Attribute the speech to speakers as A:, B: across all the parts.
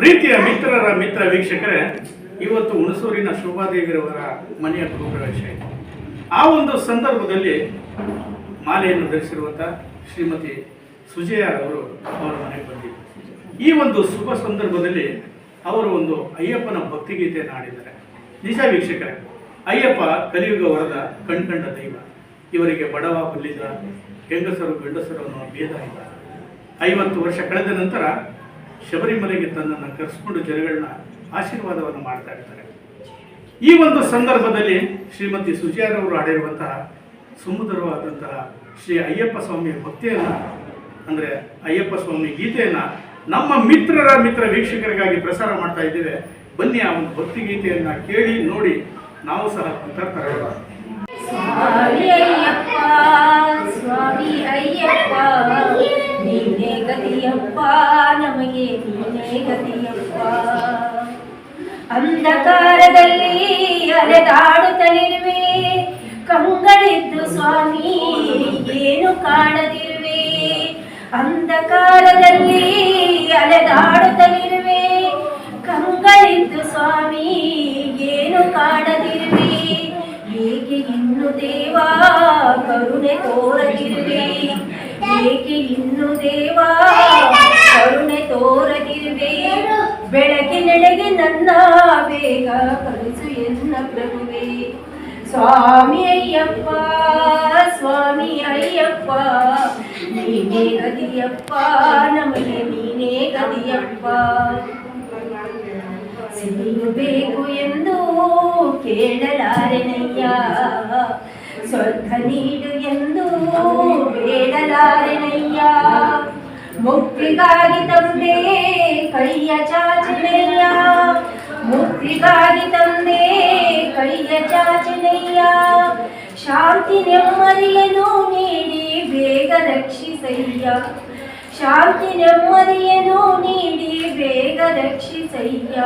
A: ಪ್ರೀತಿಯ ಮಿತ್ರರ ಮಿತ್ರ ವೀಕ್ಷಕರೇ, ಇವತ್ತು ಹುಣಸೂರಿನ ಶೋಭಾದೇವಿರವರ ಮನೆಯ ಗೃಹಪ್ರವೇಶ ಇದೆ ಆ ಒಂದು ಸಂದರ್ಭದಲ್ಲಿ ಮಾಲೆಯನ್ನು ಧರಿಸಿರುವಂಥ ಶ್ರೀಮತಿ ಸುಜಯರವರು ಅವರ ಮನೆಗೆ ಬಂದಿದ್ದರು. ಈ ಒಂದು ಶುಭ ಸಂದರ್ಭದಲ್ಲಿ ಅವರು ಒಂದು ಅಯ್ಯಪ್ಪನ ಭಕ್ತಿಗೀತೆಯನ್ನು ಹಾಡಿದ್ದಾರೆ ನಿಜ ವೀಕ್ಷಕರೇ, ಅಯ್ಯಪ್ಪ ಕಲಿಯುಗ ವರದ ಕಣ್ಕಂಡ ದೈವ. ಇವರಿಗೆ ಬಡವ ಬಲ್ಲಿದ ಹೆಂಗಸರು ಗಂಡಸರು ಅನ್ನೋ ಭೇದ ಇಲ್ಲ. ಐವತ್ತು ವರ್ಷ ಕಳೆದ ನಂತರ ಶಬರಿಮಲೆಗೆ ತನ್ನನ್ನು ಕರೆಸ್ಕೊಂಡು ಜನಗಳನ್ನ ಆಶೀರ್ವಾದವನ್ನು ಮಾಡ್ತಾ ಇರ್ತಾರೆ. ಈ ಒಂದು ಸಂದರ್ಭದಲ್ಲಿ ಶ್ರೀಮತಿ ಸುಜಿಯಾರವರು ಹಾಡಿರುವಂತಹ ಸುಮಧುರವಾದಂತಹ ಶ್ರೀ ಅಯ್ಯಪ್ಪ ಸ್ವಾಮಿಯ ಭಕ್ತಿಯನ್ನು, ಅಂದರೆ ಅಯ್ಯಪ್ಪ ಸ್ವಾಮಿ ಗೀತೆಯನ್ನು ನಮ್ಮ ಮಿತ್ರರ ಮಿತ್ರ ವೀಕ್ಷಕರಿಗಾಗಿ ಪ್ರಸಾರ ಮಾಡ್ತಾ ಇದ್ದೇವೆ. ಬನ್ನಿ ಆ ಒಂದು ಭಕ್ತಿ ಗೀತೆಯನ್ನು ಕೇಳಿ ನೋಡಿ ನಾವು ಸಹ ಕೃತಾರ್ಥರಾಗೋಣ.
B: ಅಂಧಕಾರದಲ್ಲಿ ಅಲೆದಾಡುತ್ತಲಿರುವೆ ಕಂಗಳಿದ್ದು ಸ್ವಾಮಿ, ಏನು ಕಾಣದಿರುವೆ? ಅಂಧಕಾರದಲ್ಲಿ ಅಲೆದಾಡುತ್ತಲಿರುವೆ ಕಂಗಳಿದ್ದು ಸ್ವಾಮಿ, ಏನು ಕಾಣದಿರುವೆ? ಏಕೆ ಇನ್ನು ದೇವ, ಕರುಣೆ ತೋರದಿರುವೆ? ಏಕೆ ಇನ್ನು ದೇವ, ಕರುಣೆ ತೋರದಿರುವೆ? ಬೆಳಕಿನೆಡೆಗೆ ನನ್ನ ಬೇಗ ಕಳಿಸು ಎನ್ನ ಪ್ರಭುವೆ. ಸ್ವಾಮಿ ಅಯ್ಯಪ್ಪ ಸ್ವಾಮಿ ಅಯ್ಯಪ್ಪ ನೀನೇ ಗದಿಯಪ್ಪ ನಮಗೆ ನೀನೇ ಗದಿಯಪ್ಪ. ಬೇಕು ಎಂದು ಕೇಳಲಾರೆನಯ್ಯ. ಸ್ವರ್ಗ ನೀಡು ಎಂದು ಬೇಡಲಾರೆನಯ್ಯ. ಮುಕ್ತಿಗಾಗಿ ತಂದೆ ಕೈಯ ಚಾಚನೆಯ ಮುಕ್ತಿಗಾಗಿ ತಂದೆ ಕೈಯ ಚಾಚನೆಯ ಶಾಂತಿ ನೆಮ್ಮದಿಯನ್ನು ನೀಡಿ ಬೇಗ ರಕ್ಷಿಸಯ್ಯ ಶಾಂತಿ ನೆಮ್ಮದಿಯನ್ನು ನೀಡಿ ಬೇಗ ರಕ್ಷಿಸಯ್ಯ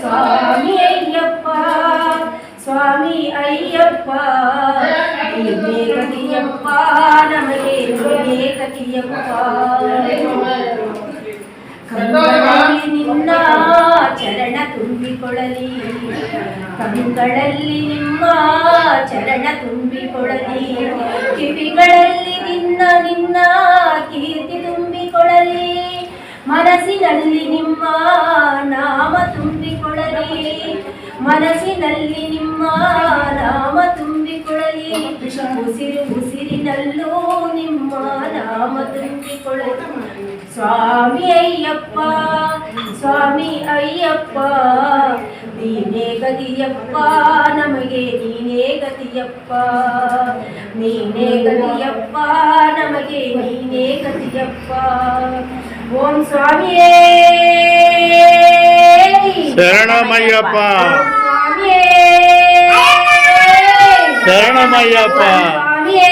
B: ಸ್ವಾಮಿ ಅಯ್ಯಪ್ಪ ನಿನ್ನ ಚರಣ ತುಂಬಿಕೊಳ್ಳಲಿ ಕಂಗಳಲ್ಲಿ ನಿಮ್ಮ ಚರಣ ತುಂಬಿಕೊಳ್ಳಲಿ ಕಿವಿಗಳಲ್ಲಿ ನಿನ್ನ ನಿನ್ನ ಕೀರ್ತಿ ತುಂಬಿಕೊಳ್ಳಲಿ ಮನಸ್ಸಿನಲ್ಲಿ ನಿಮ್ಮ ನಾಮ ತುಂಬಿಕೊಳ್ಳಲಿ. ಮನಸ್ಸಿನಲ್ಲಿ ನಿಮ್ಮ ನಾಮ ತುಂಬಿಕೊಳ್ಳಲಿ. ಉಸಿರು ಉಸಿರಿನಲ್ಲೂ ನಾಮ ತುಂಬಿಕೊಳ್ಳಲಿ ಸ್ವಾಮಿ ಅಯ್ಯಪ್ಪ ಸ್ವಾಮಿ ಅಯ್ಯಪ್ಪ ನೀನೇ ಗತಿಯಪ್ಪ ನಮಗೆ ನೀನೇ ಗತಿಯಪ್ಪ ನೀನೇ ಗತಿಯಪ್ಪ ನಮಗೆ ನೀನೇ ಗತಿಯಪ್ಪ ಓಂ ಸ್ವಾಮಿಯೇ
C: ಶರಣಮಯ್ಯಪ್ಪ.
B: ಓಂ ಸ್ವಾಮಿಯೇ
C: ಶರಣಮಯ್ಯಪ್ಪ.
B: ಸ್ವಾಮಿಯೇ